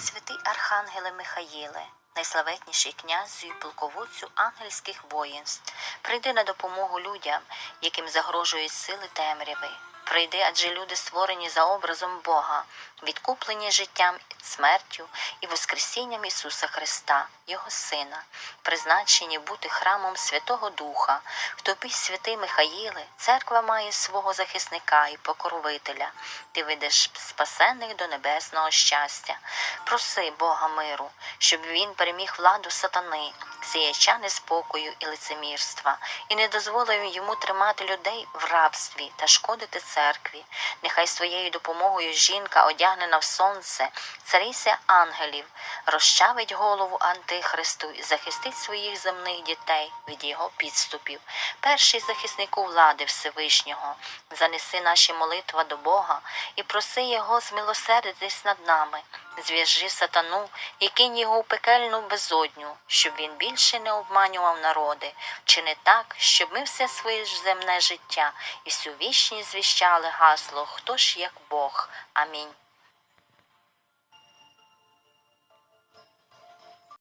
Святий Архангеле Михаїле, найславетніший князю і полководцю ангельських воїнств, прийди на допомогу людям, яким загрожують сили темряви. Прийди, адже люди створені за образом Бога, відкуплені життям, смертю і Воскресінням Ісуса Христа, Його Сина, призначені бути храмом Святого Духа. В тобі, святий Михаїле, церква має свого захисника і покровителя. Ти ведеш спасених до небесного щастя. Проси Бога миру, щоб він переміг владу сатани, сіяча неспокою і лицемірства, і не дозволив йому тримати людей в рабстві та шкодити церкві. Нехай своєю допомогою жінка, одягнена в сонце, цариця ангелів, розчавить голову Антихристу і захистить своїх земних дітей від його підступів. Перший захиснику влади Всевишнього, занеси наші молитва до Бога і проси Його змилосердитись над нами. Зв'яжи сатану і кинь його у пекельну безодню, щоб він більше не обманював народи, чи не так, щоб ми все своє земне життя і всю вічність звіщали гасло, хто ж як Бог. Амінь.